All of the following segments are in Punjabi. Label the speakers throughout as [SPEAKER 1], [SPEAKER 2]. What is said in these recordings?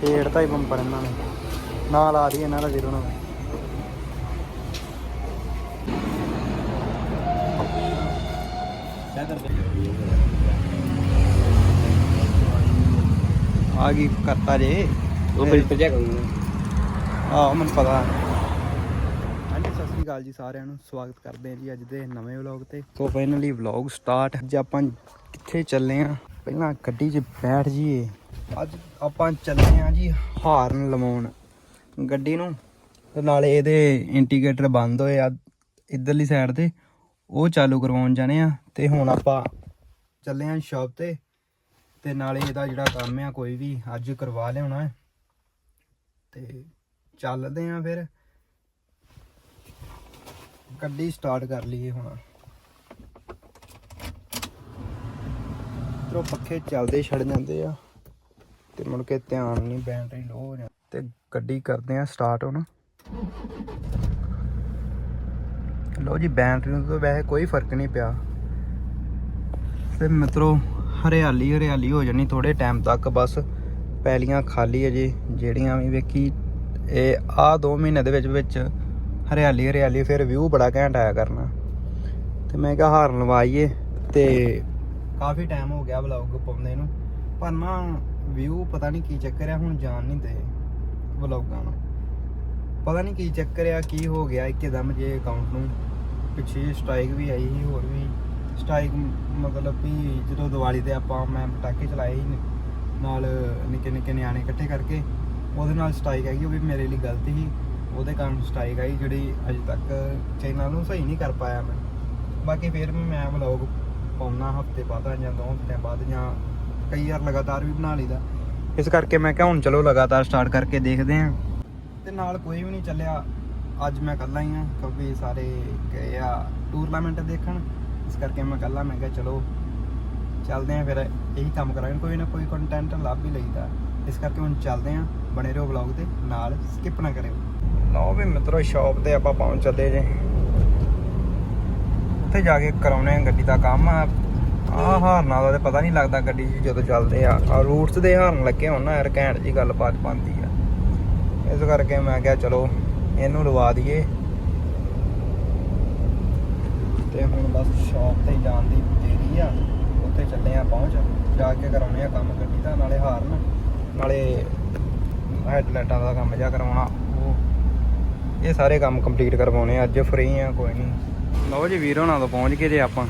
[SPEAKER 1] ਛੇੜਤਾ ਹੀ ਬੰਪਰ ਇਹਨਾਂ ਨੇ। ਨਾਲ ਆ ਰਹੀ ਇਹਨਾਂ ਦਾ ਵੀਰੋ ਨਾਲ ਆ ਗਈ ਕਰਤਾ ਜੇ।
[SPEAKER 2] ਉਹ ਫਿਲਟਰ ਜਿਹਾ ਕਰੂੰਗਾ
[SPEAKER 1] ਆਹ ਮੈਨੂੰ ਪਤਾ। ਹਾਂਜੀ ਸਤਿ ਸ੍ਰੀ ਅਕਾਲ ਜੀ ਸਾਰਿਆਂ ਨੂੰ। ਸਵਾਗਤ ਕਰਦੇ ਹਾਂ ਜੀ ਅੱਜ ਦੇ ਨਵੇਂ ਵਲੌਗ ਤੇ। ਸੋ ਫਾਈਨਲੀ ਵਲੌਗ ਸਟਾਰਟ ਅੱਜ ਆਪਾਂ ਕਿੱਥੇ ਚੱਲੇ ਆ ਪਹਿਲਾਂ ਗੱਡੀ 'ਚ ਬੈਠ ਜੀਏ ਅੱਜ ਆਪਾਂ ਚੱਲੇ ਆ ਜੀ ਹਾਰਨ ਲਵਾਉਣ। ਗੱਡੀ ਨੂੰ ਤੇ ਨਾਲੇ ਇਹਦੇ ਇੰਡੀਕੇਟਰ ਬੰਦ ਹੋਏ ਆ ਇਧਰਲੀ ਸਾਈਡ ਤੇ। ਉਹ ਚਾਲੂ ਕਰਵਾਉਣ ਜਾਣੇ ਆ ਤੇ ਹੁਣ ਆਪਾਂ ਚੱਲੇ ਆ ਸ਼ਾਪ ਤੇ। ਤੇ ਨਾਲੇ ਇਹਦਾ ਜਿਹੜਾ ਕੰਮ ਆ ਕੋਈ ਵੀ ਅੱਜ ਕਰਵਾ ਲਿਆਉਣਾ ਹੈ। ਤੇ ਚੱਲਦੇ ਆ ਫਿਰ। ਗੱਡੀ ਸਟਾਰਟ ਕਰ ਲਈਏ ਹੁਣ। ਇਧਰੋਂ ਪੱਖੇ ਚੱਲਦੇ ਛੱਡ ਜਾਂਦੇ ਆ ਤੇ ਮੁੜ ਕੇ ਧਿਆਨ ਨਹੀਂ ਬੈਟਰੀ ਲੋ ਹੋ ਜਾਂਦੀ। ਤੇ ਗੱਡੀ ਕਰਦੇ ਆ ਸਟਾਰਟ ਹੁਣ। ਲੋ ਜੀ ਬੈਟਰੀ ਨੂੰ ਤਾਂ ਵੈਸੇ ਕੋਈ ਫ਼ਰਕ ਨਹੀਂ ਪਿਆ। ਤੇ ਮਿੱਤਰੋ, ਹਰਿਆਲੀ ਹਰਿਆਲੀ ਹੋ ਜਾਣੀ ਥੋੜੇ ਟਾਈਮ ਤੱਕ, ਬਸ ਪੈਲੀਆਂ ਖਾਲੀ ਅਜੇ ਜਿਹੜੀਆਂ ਵੀ ਵੇਖੀ, ਇਹ ਆ 2 ਮਹੀਨੇ ਦੇ ਵਿੱਚ ਵਿੱਚ ਹਰਿਆਲੀ ਹਰਿਆਲੀ, ਫਿਰ ਵਿਊ ਬੜਾ ਘੈਂਟ ਆਇਆ ਕਰਨਾ। ਤੇ ਮੈਂ ਕਿਹਾ ਹਾਰਨ ਲਵਾਈਏ ਤੇ ਕਾਫੀ ਟਾਈਮ ਹੋ ਗਿਆ ਵਲੌਗ ਪਾਉਂਦੇ ਨੂੰ, ਪਰ ਨਾ ਵਿਊ ਪਤਾ ਨਹੀਂ ਕੀ ਚੱਕਰ ਆ, ਹੁਣ ਜਾਣ ਨਹੀਂ ਦੇ ਵਲੌਗਾਂ ਨੂੰ। ਪਤਾ ਨਹੀਂ ਕੀ ਚੱਕਰ ਆ, ਕੀ ਹੋ ਗਿਆ ਇੱਕਦਮ ਜੇ ਅਕਾਊਂਟ ਨੂੰ ਪਿੱਛੇ ਸਟ੍ਰਾਈਕ ਵੀ ਆਈ ਸੀ, ਹੋਰ ਵੀ ਸਟ੍ਰਾਈਕ ਮਤਲਬ ਵੀ ਜਦੋਂ ਦੀਵਾਲੀ ਤੇ ਆਪਾਂ ਮੈਂ ਪਟਾਕੇ ਚਲਾਏ ਸੀ, ਨਾਲ ਨਿੱਕੇ ਨਿੱਕੇ ਨਿਆਣੇ ਇਕੱਠੇ ਕਰਕੇ, ਉਹਦੇ ਨਾਲ ਸਟ੍ਰਾਈਕ ਆਈ, ਉਹ ਵੀ ਮੇਰੇ ਲਈ ਗਲਤੀ ਸੀ। ਉਹਦੇ ਕਾਰਨ ਸਟ੍ਰਾਈਕ ਆਈ, ਜਿਹੜੀ ਅਜੇ ਤੱਕ ਚੈਨਲ ਨੂੰ ਸਹੀ ਨਹੀਂ ਕਰ ਪਾਇਆ ਮੈਂ। ਬਾਕੀ ਫਿਰ ਵੀ ਮੈਂ ਵਲੌਗ ਪਾਉਣਾ, ਹਫ਼ਤੇ ਬਾਅਦ ਜਾਂ ਦੋ ਹਫਤਿਆਂ ਬਾਅਦ ਜਾਂ ਕਈ ਵਾਰ ਲਗਾਤਾਰ ਵੀ ਬਣਾ ਲਈਦਾ। ਇਸ ਕਰਕੇ ਮੈਂ ਕਿਹਾ ਹੁਣ ਚਲੋ ਲਗਾਤਾਰ ਸਟਾਰਟ ਕਰਕੇ ਦੇਖਦੇ ਆਂ ਤੇ ਨਾਲ ਕੋਈ ਵੀ ਨਹੀਂ ਚੱਲਿਆ, ਅੱਜ ਮੈਂ ਇਕੱਲਾ ਹੀ ਆ ਕਿਉਂਕਿ ਸਾਰੇ ਗਏ ਆ ਟੂਰਨਾਮੈਂਟ ਦੇਖਣ। ਇਸ ਕਰਕੇ ਮੈਂ ਇਕੱਲਾ, ਮੈਂ ਕਿਹਾ ਚਲੋ ਚੱਲਦੇ ਆਂ ਫਿਰ, ਇਹੀ ਕੰਮ ਕਰਾਂਗੇ। ਕੋਈ ਨਾ ਕੋਈ ਕੰਟੈਂਟ ਲੱਭ ਹੀ ਲਈਦਾ। ਇਸ ਕਰਕੇ ਹੁਣ ਚੱਲਦੇ ਆਂ ਬਣੇ ਰਹੋ ਵਲੌਗ ਦੇ ਨਾਲ ਸਕਿਪ ਨਾ ਕਰਿਓ। ਲਓ ਵੀ ਮਿੱਤਰੋ ਸ਼ਾਪ ਤੇ ਆਪਾਂ ਪਹੁੰਚ ਚੱਲੇ ਜੇ। ਉੱਥੇ ਜਾ ਕੇ ਕਰਾਉਣੇ ਆ ਗੱਡੀ ਦਾ ਕੰਮ। ਆ ਆਹ ਹਾਰਨਾਂ ਦਾ ਤੇ ਪਤਾ ਨਹੀਂ ਲੱਗਦਾ ਗੱਡੀ 'ਚ ਜਦੋਂ ਚੱਲਦੇ ਆ। ਆ ਰੂਟਸ ਦੇ ਹਾਰਨ ਲੱਗੇ ਹੋਣ ਨਾ ਯਾਰ ਘੈਂਟ ਜੀ ਗੱਲਬਾਤ ਬਣਦੀ ਆ। ਇਸ ਕਰਕੇ ਮੈਂ ਕਿਹਾ ਚਲੋ ਇਹਨੂੰ ਲਵਾ ਦਈਏ। ਤੇ ਹੁਣ ਬਸ ਸ਼ਾਪ ਤੇ ਜਾਣ ਦੀ ਦੇਰੀ ਆ। ਉੱਥੇ ਚੱਲੇ ਆ ਪਹੁੰਚ। ਜਾ ਕੇ ਕਰਾਉਣੇ ਆ ਕੰਮ ਗੱਡੀ ਦਾ ਨਾਲੇ ਹਾਰਨ। ਨਾਲੇ ਹੈਡਲਾਈਟਾਂ ਦਾ ਕੰਮ ਜਿਆ ਕਰਵਾਉਣਾ ਉਹ ਇਹ ਸਾਰੇ ਕੰਮ ਕੰਪਲੀਟ ਕਰਵਾਉਣੇ ਅੱਜ ਫ੍ਰੀ ਆ ਕੋਈ ਨਹੀਂ। ਲਓ ਜੀ ਵੀਰ ਹੋਣਾ ਤੋਂ ਪਹੁੰਚ ਗਏ ਜੇ ਆਪਾਂ।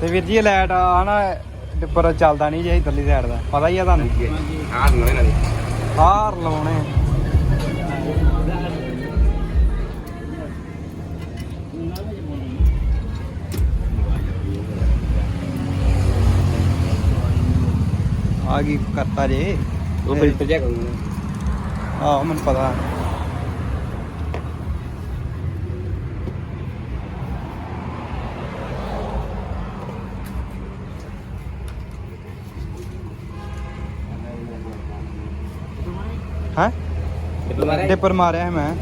[SPEAKER 1] ਤੇ ਵੀਰ ਜੀ ਲਾਈਟ ਆ ਨਾ ਡਿੱਪਰ ਚੱਲਦਾ ਨਹੀਂ ਜੇ ਇਧਰਲੀ ਸਾਈਡ ਦਾ। ਪਤਾ ਹੀ ਆ ਤੁਹਾਨੂੰ?
[SPEAKER 2] ਹਾਂ ਨਵੇਂ ਨਵੇਂ
[SPEAKER 1] ਹਾਰ ਲਾਉਣੇ ਆ ਗਈ ਕਰਤਾ ਜੇ।
[SPEAKER 2] ਉਹ ਫਿਲਟਰ ਜਿਹਾ ਕਰੂੰਗਾ
[SPEAKER 1] ਆਹ ਮੈਨੂੰ ਪਤਾ ਹੈ
[SPEAKER 2] ਕਿੱਥੇ ਮਾਰਿਆ
[SPEAKER 1] ਡਿੱਪਰ ਮਾਰਿਆ ਹੈ ਮੈਂ।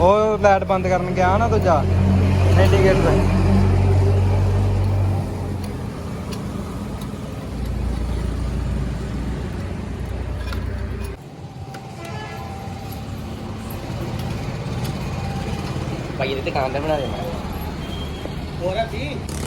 [SPEAKER 1] ਉਹ ਲਾਈਟ ਬੰਦ ਕਰਨ ਗਿਆ ਨਾ ਦੂਜਾ। ਇੰਡੀਕੇਟਰ
[SPEAKER 2] ਭਾਈ ਇਹਦੇ ਤੇ ਕਾਂਟਾ ਬਣਾ ਦੇ ਮੈਂ।
[SPEAKER 1] ਹੋਰ ਕੀ ਆ ਜੇ।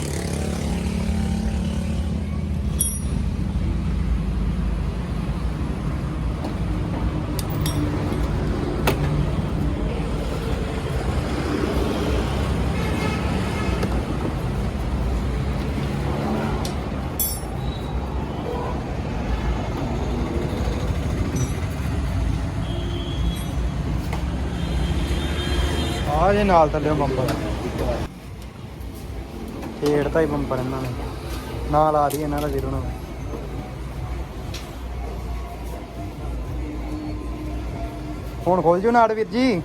[SPEAKER 1] ਨਾਲ ਥੱਲੇ ਬੰਪਰ ਛੇੜਤਾ ਹੀ ਬੰਪਰ ਇਹਨਾਂ ਨੇ। ਨਾਲ ਆ ਰਹੀ ਇਹਨਾਂ ਦਾ ਵੀਰੋ ਨਾਲ ਹੁਣ ਖੋਲ ਜੋ ਨਾੜ ਵੀਰ ਜੀ।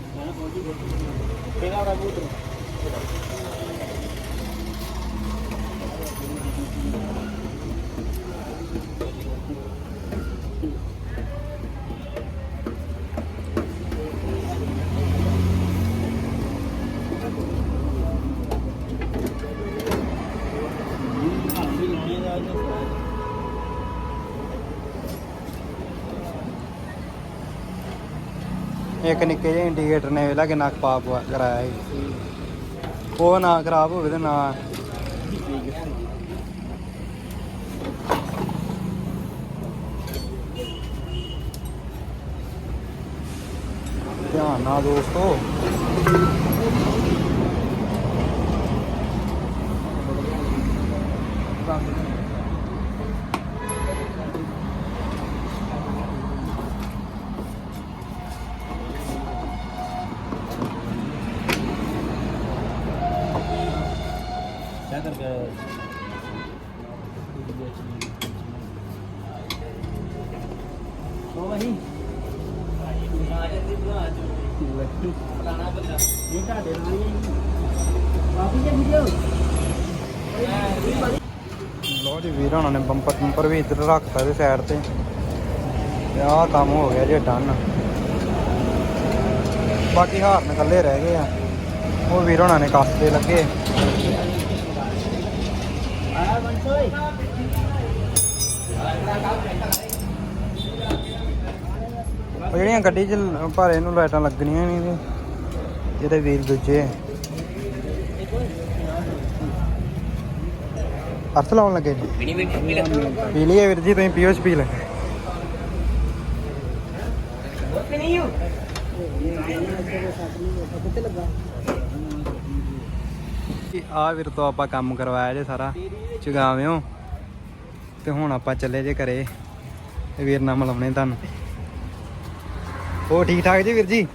[SPEAKER 1] ਇੱਕ ਨਿੱਕੇ ਜਿਹੇ ਇੰਡੀਕੇਟਰ ਨੇ ਵੇਲਾ ਕਿੰਨਾ ਕੁ ਪਾਪ ਕਰਾਇਆ ਸੀ। ਉਹ ਨਾ ਖਰਾਬ ਹੋਵੇ ਤੇ ਨਾ ਧਿਆਨ ਨਾਲ ਦੋਸਤੋ।
[SPEAKER 2] क्या ਵਹੀਂ ਭਾਈ ਬੁਲਾ ਜਾਂਦੀ
[SPEAKER 1] ਬੁਲਾ ਜੀ ਵੀਰ ਹੋਣਾ ਨੇ ਬੰਪਰ ਬੰਪਰ ਵੀ ਇੱਧਰ ਰੱਖਤਾ ਇਹਦੇ ਸਾਈਡ ਤੇ। ਤੇ ਆਹ ਕੰਮ ਹੋ ਗਿਆ ਜੇ ਡਨ ਬਾਕੀ ਹਾਰਨ ਇਕੱਲੇ ਰਹਿ ਗਏ ਆ। ਉਹ ਵੀਰ ਉਹਨਾਂ ਨੇ ਕੱਸਦੇ ਲੱਗੇ। ਬੰਸੋਈ ਆਇਆ ਕੰਮ ਜਿਹੜੀਆਂ ਗੱਡੀ 'ਚ ਪਰ ਇਹਨੂੰ ਲਾਈਟਾਂ ਲੱਗਣੀਆਂ ਨਹੀਂ ਇਹਦੇ ਵੀਰ ਦੂਜੇ। ਅਰਥ ਲਾਉਣ ਲੱਗੇ ਜੀ। ਪੀ ਵੀਰ ਜੀ ਤੁਸੀਂ ਪੀਓ ਪੀ ਲੈ। ਆ ਵੀਰ ਤੋਂ ਆਪਾਂ ਕੰਮ ਕਰਵਾਇਆ ਜੇ ਸਾਰਾ ਚੁਗਾਵਿਓ। ਤੇ ਹੁਣ ਆਪਾਂ ਚੱਲੇ ਜੇ ਘਰੇ। ਵੀਰ ਨਾਲ ਮਿਲਾਉਣੇ ਤੁਹਾਨੂੰ। ਉਹ ਠੀਕ ਠਾਕ ਜੀ ਵੀਰ ਜੀ?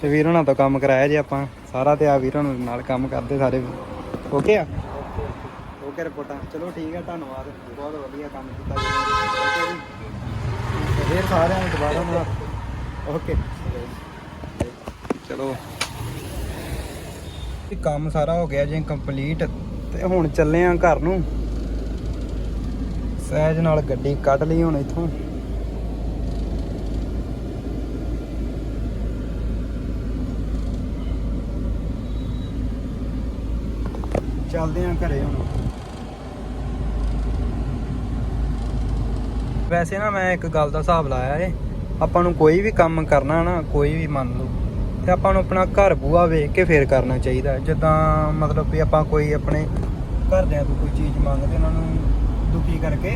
[SPEAKER 1] ਤੇ ਵੀਰ ਹੁਣਾਂ ਤੋਂ ਕੰਮ ਕਰਾਇਆ ਜੇ ਆਪਾਂ। ਸਾਰਾ ਤੇ ਆ ਵੀਰ ਹੁਣਾਂ ਨਾਲ ਕੰਮ ਕਰਦੇ ਸਾਰੇ। ਓਕੇ ਆ? ਓਕੇ ਰਿਪੋਰਟਾਂ। ਚਲੋ ਠੀਕ ਹੈ ਧੰਨਵਾਦ। ਬਹੁਤ ਵਧੀਆ ਕੰਮ ਕੀਤਾ ਜੀ। ਫੇਰ ਸਾਰਿਆਂ ਨੂੰ ਦੁਬਾਰਾ ਮਿਲਾ ਓਕੇ ਚਲੋ। ਇਹ ਕੰਮ ਸਾਰਾ ਹੋ ਗਿਆ ਜੀ ਕੰਪਲੀਟ ਤੇ ਹੁਣ ਚੱਲੇ ਆਂ ਘਰ ਨੂੰ। ਸਹਿਜ ਨਾਲ ਗੱਡੀ ਕੱਢ ਲਈ ਹੁਣ ਇੱਥੋਂ। ਚੱਲਦੇ ਆਂ ਘਰੇ ਹੁਣ। ਵੈਸੇ ਨਾ ਮੈਂ ਇੱਕ ਗੱਲ ਦਾ ਹਿਸਾਬ ਲਾਇਆ ਏ। ਆਪਾਂ ਨੂੰ ਕੋਈ ਵੀ ਕੰਮ ਕਰਨਾ ਨਾ, ਕੋਈ ਵੀ ਮੰਨ ਲਓ, ਤੇ ਆਪਾਂ ਨੂੰ ਆਪਣਾ ਘਰ ਬੂਆ ਵੇਖ ਕੇ ਫੇਰ ਕਰਨਾ ਚਾਹੀਦਾ ਜਿੱਦਾਂ ਮਤਲਬ ਵੀ ਆਪਾਂ ਕੋਈ ਆਪਣੇ ਘਰਦਿਆਂ ਤੋਂ ਕੋਈ ਚੀਜ਼ ਮੰਗਦੇ ਉਹਨਾਂ ਨੂੰ ਦੁਖੀ ਕਰਕੇ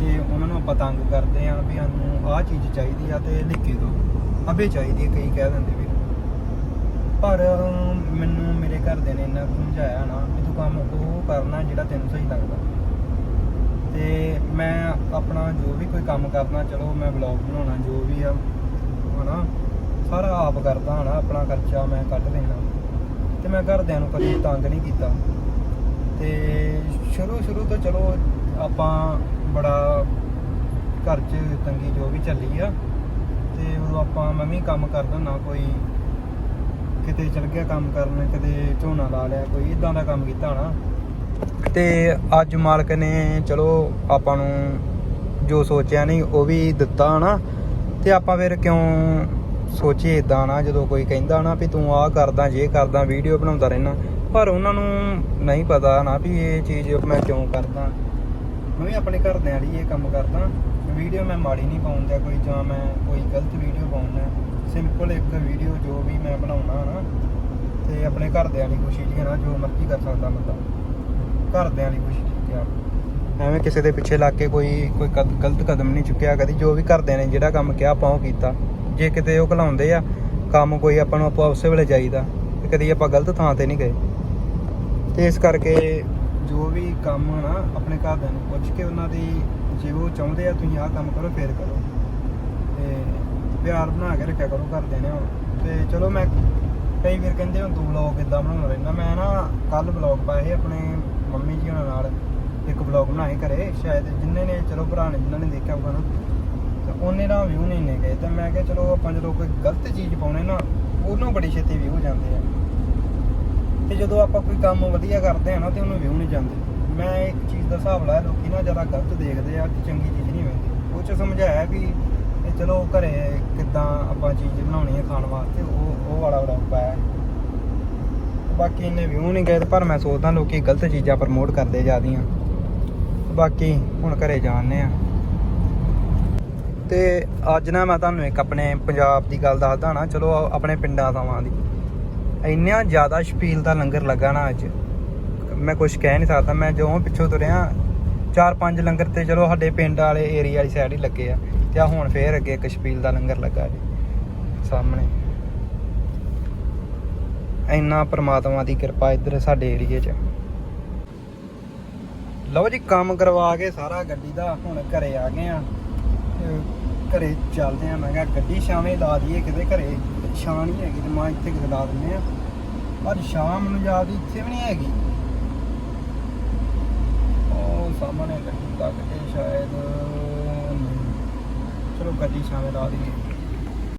[SPEAKER 1] ਤੇ ਉਹਨਾਂ ਨੂੰ ਆਪਾਂ ਤੰਗ ਕਰਦੇ ਆ ਵੀ ਸਾਨੂੰ ਆਹ ਚੀਜ਼ ਚਾਹੀਦੀ ਆ ਤੇ ਲਿਖ ਕੇ ਦਿਓ। ਅਬੇ ਚਾਹੀਦੀ ਆ, ਕਈ ਕਹਿ ਦਿੰਦੇ ਵੀ ਪਰ ਮੈਨੂੰ ਮੇਰੇ ਘਰਦਿਆਂ ਨੇ ਇੰਨਾ ਕੁ ਸਮਝਾਇਆ ਨਾ ਵੀ ਤੂੰ ਕੰਮ ਉਹ ਕਰਨਾ ਜਿਹੜਾ ਤੈਨੂੰ ਸਹੀ ਲੱਗਦਾ। ਤੇ ਮੈਂ ਆਪਣਾ ਜੋ ਵੀ ਕੋਈ ਕੰਮ ਕਰਨਾ, ਚਲੋ ਮੈਂ ਵਲੌਗ ਬਣਾਉਣਾ, ਜੋ ਵੀ ਆ, ਹਨਾ, ਸਾਰਾ ਆਪ ਕਰਦਾ ਹਨਾ, ਆਪਣਾ ਖਰਚਾ ਮੈਂ ਕੱਢ ਲੈਣਾ। ਤੇ ਮੈਂ ਘਰਦਿਆਂ ਨੂੰ ਕਦੇ ਤੰਗ ਨਹੀਂ ਕੀਤਾ। ਤੇ ਸ਼ੁਰੂ ਸ਼ੁਰੂ ਤੋਂ ਚਲੋ ਆਪਾਂ ਬੜਾ ਘਰ 'ਚ ਤੰਗੀ ਜੋ ਵੀ ਚੱਲੀ ਆ, ਤੇ ਉਦੋਂ ਆਪਾਂ ਮੈਂ ਵੀ ਕੰਮ ਕਰਦਾ ਨਾ ਕੋਈ ਕਿਤੇ ਚਲ ਗਿਆ ਕੰਮ ਕਰਨ, ਕਿਤੇ ਝੋਨਾ ਲਾ ਲਿਆ, ਕੋਈ ਇਦਾਂ ਦਾ ਕੰਮ ਕੀਤਾ ਹਨਾ ਤੇ ਅੱਜ ਮਾਲਕ ਨੇ ਚਲੋ ਆਪਾਂ ਨੂੰ ਜੋ ਸੋਚਿਆ ਨਹੀਂ, ਉਹ ਵੀ ਦਿੱਤਾ ਹਨਾ। ਤੇ ਆਪਾਂ ਫਿਰ ਕਿਉਂ ਸੋਚੀਏ ਇਦਾਂ ਨਾ, ਜਦੋਂ ਕੋਈ ਕਹਿੰਦਾ ਨਾ ਵੀ ਤੂੰ ਆਹ ਕਰਦਾ, ਜੇ ਕਰਦਾ, ਵੀਡੀਓ ਬਣਾਉਂਦਾ ਰਹਿਣਾ। ਪਰ ਉਹਨਾਂ ਨੂੰ ਨਹੀਂ ਪਤਾ ਨਾ ਵੀ ਇਹ ਚੀਜ਼ ਮੈਂ ਕਿਉਂ ਕਰਦਾ। ਮੈਂ ਵੀ ਆਪਣੇ ਘਰਦਿਆਂ ਲਈ ਇਹ ਕੰਮ ਕਰਦਾ। ਵੀਡੀਓ ਮੈਂ ਮਾੜੀ ਨਹੀਂ ਪਾਉਂਦਾ ਕੋਈ, ਜਾਂ ਮੈਂ ਕੋਈ ਗਲਤ ਵੀਡੀਓ ਪਾਉਂਦਾ। ਸਿੰਪਲ ਇੱਕ ਵੀਡੀਓ ਜੋ ਵੀ ਮੈਂ ਬਣਾਉਣਾ ਨਾ, ਤੇ ਆਪਣੇ ਘਰਦਿਆਂ ਲਈ ਖੁਸ਼ੀ ਜੀ ਨਾ, ਜੋ ਮਰਜ਼ੀ ਕਰ ਸਕਦਾ ਬੰਦਾ। ਘਰਦਿਆਂ ਲਈ ਖੁਸ਼ੀ ਠੀਕ ਆ ਐਵੇਂ ਕਿਸੇ ਦੇ ਪਿੱਛੇ ਲੱਗ ਕੇ ਕੋਈ ਕੋਈ ਕਦ- ਗਲਤ ਕਦਮ ਨਹੀਂ ਚੁੱਕਿਆ ਕਦੀ, ਜੋ ਵੀ ਘਰਦਿਆਂ ਨੇ ਜਿਹੜਾ ਕੰਮ ਕਿਹਾ, ਆਪਾਂ ਉਹ ਕੀਤਾ। ਜੇ ਕਿਤੇ ਉਹ ਘਲਾਉਂਦੇ ਆ, ਕੰਮ ਕੋਈ ਆਪਾਂ ਨੂੰ ਆਪਾਂ ਉਸੇ ਵੇਲੇ ਜਾਈਦਾ, ਤੇ ਕਦੀ ਆਪਾਂ ਗਲਤ ਥਾਂ ਤੇ ਨਹੀਂ ਗਏ। ਤੇ ਇਸ ਕਰਕੇ ਜੋ ਵੀ ਕੰਮ ਆ ਨਾ, ਆਪਣੇ ਘਰਦਿਆਂ ਨੂੰ ਪੁੱਛ ਕੇ ਉਹਨਾਂ ਦੀ, ਜੇ ਉਹ ਚਾਹੁੰਦੇ ਆ, ਤੁਸੀਂ ਆਹ ਕੰਮ ਕਰੋ, ਫੇਰ ਕਰੋ। ਤੇ ਪਿਆਰ ਬਣਾ ਕੇ ਰੱਖਿਆ ਕਰੋ ਘਰਦਿਆਂ ਨੇ ਹੁਣ। ਤੇ ਚਲੋ ਮੈਂ ਕਈ ਵੀਰ ਕਹਿੰਦੇ ਹੁਣ ਤੂੰ ਵਲੌਗ ਇਦਾਂ ਬਣਾਉਣਾ? ਰਹਿੰਦਾ ਮੈਂ ਨਾ ਕੱਲ ਵਲੌਗ ਪਾਏ ਆਪਣੇ ਮੰਮੀ ਜੀ ਹੋਣਾ ਨਾਲ। ਇੱਕ ਵਲੌਗ ਬਣਾਏ ਘਰੇ, ਸ਼ਾਇਦ ਜਿੰਨੇ ਨੇ, ਚਲੋ ਭਰਾ ਨੇ, ਜਿਨ੍ਹਾਂ ਨੇ ਦੇਖਿਆ ਹੋਊਗਾ ਨਾ। ਤੇ ਉਹਨੇ ਨਾ ਵਿਊ ਨਹੀਂ ਨੇ ਗਏ ਤਾਂ ਮੈਂ ਕਿਹਾ, ਚਲੋ ਆਪਾਂ ਜਦੋਂ ਕੋਈ ਗਲਤ ਚੀਜ਼ ਪਾਉਣੇ ਨਾ, ਉਹਨੂੰ ਬੜੀ ਛੇਤੀ ਵਿਊ ਜਾਂਦੇ ਆ। ਤੇ ਜਦੋਂ ਆਪਾਂ ਕੋਈ ਕੰਮ ਵਧੀਆ ਕਰਦੇ ਆ ਨਾ, ਤੇ ਉਹਨੂੰ ਵਿਊ ਨਹੀਂ ਜਾਂਦੇ। ਮੈਂ ਇੱਕ ਚੀਜ਼ ਦਾ ਹਿਸਾਬ ਲਾਇਆ, ਲੋਕੀ ਨਾ ਜ਼ਿਆਦਾ ਗਲਤ ਦੇਖਦੇ ਆ ਤੇ ਚੰਗੀ ਚੀਜ਼ ਨਹੀਂ ਵੇਖਦੇ ਉਹ ਚ ਸਮਝਾਇਆ ਵੀ ਚਲੋ ਘਰੇ ਕਿੱਦਾਂ ਆਪਾਂ ਚੀਜ਼ ਬਣਾਉਣੀ ਹੈ ਖਾਣ ਵਾਸਤੇ, ਉਹ ਉਹ ਵਾਲਾ ਵਲੌਗ ਪਾਇਆ ਬਾਕੀ ਇਹਨੇ ਵਿਊ ਨਹੀਂ ਗਏ ਪਰ ਮੈਂ ਸੋਚਦਾ ਲੋਕੀ ਗਲਤ ਚੀਜ਼ਾਂ ਪ੍ਰਮੋਟ ਕਰਦੇ ਜਾਂਦੀਆਂ ਬਾਕੀ ਹੁਣ ਘਰੇ ਜਾਣਦੇ ਆ। ਤੇ ਅੱਜ ਨਾ ਮੈਂ ਤੁਹਾਨੂੰ ਇੱਕ ਆਪਣੇ ਪੰਜਾਬ ਦੀ ਗੱਲ ਦੱਸਦਾ ਨਾ, ਚਲੋ ਆਪਣੇ ਪਿੰਡਾਂ ਦਾਵਾਂ ਦੀ। ਇੰਨਾ ਜ਼ਿਆਦਾ ਸ਼ਪੀਲ ਦਾ ਲੰਗਰ ਲੱਗਾ ਨਾ ਅੱਜ। ਮੈਂ ਕੁਝ ਕਹਿ ਨਹੀਂ ਸਕਦਾ, ਮੈਂ ਜਦੋਂ ਪਿੱਛੋਂ ਤੁਰਿਆ, ਚਾਰ ਪੰਜ ਲੰਗਰ ਤੇ ਚਲੋ ਸਾਡੇ ਪਿੰਡ ਵਾਲੇ ਏਰੀਆ ਵਾਲੀ ਸਾਈਡ ਹੀ ਲੱਗੇ ਆ। ਤੇ ਆ ਹੁਣ ਫੇਰ ਅੱਗੇ ਇੱਕ ਸ਼ਪੀਲ ਦਾ ਲੰਗਰ ਲੱਗਾ ਜੀ, ਸਾਹਮਣੇ। ਇੰਨਾ ਪ੍ਰਮਾਤਮਾ ਦੀ ਕਿਰਪਾ ਇੱਧਰ ਸਾਡੇ ਏਰੀਏ 'ਚ। ਲਓ ਜੀ, ਕੰਮ ਕਰਵਾ ਕੇ ਸਾਰਾ ਗੱਡੀ ਦਾ ਹੁਣ ਘਰੇ ਆ ਗਏ ਆ। ਘਰੇ ਚੱਲਦੇ ਆ, ਮੈਂ ਕਿਹਾ ਗੱਡੀ ਸ਼ਾਮੇ ਲਾ ਦਈਏ, ਕਿਤੇ ਘਰੇ ਛਾਂ ਨਹੀਂ ਹੈਗੀ ਤੇ ਮਾਂ ਇੱਥੇ ਕਿਤੇ ਲਾ ਦਿੰਦੇ ਆ। ਪਰ ਸ਼ਾਮ ਨੂੰ ਜਾਂਦੀ ਇੱਥੇ ਵੀ ਨਹੀਂ ਹੈਗੀ। ਉਹ ਸਾਹਮਣੇ ਗੱਡੀ ਤੱਕ ਕੇ ਸ਼ਾਇਦ ਚਲੋ ਗੱਡੀ ਸ਼ਾਮੇ ਲਾ ਦਈਏ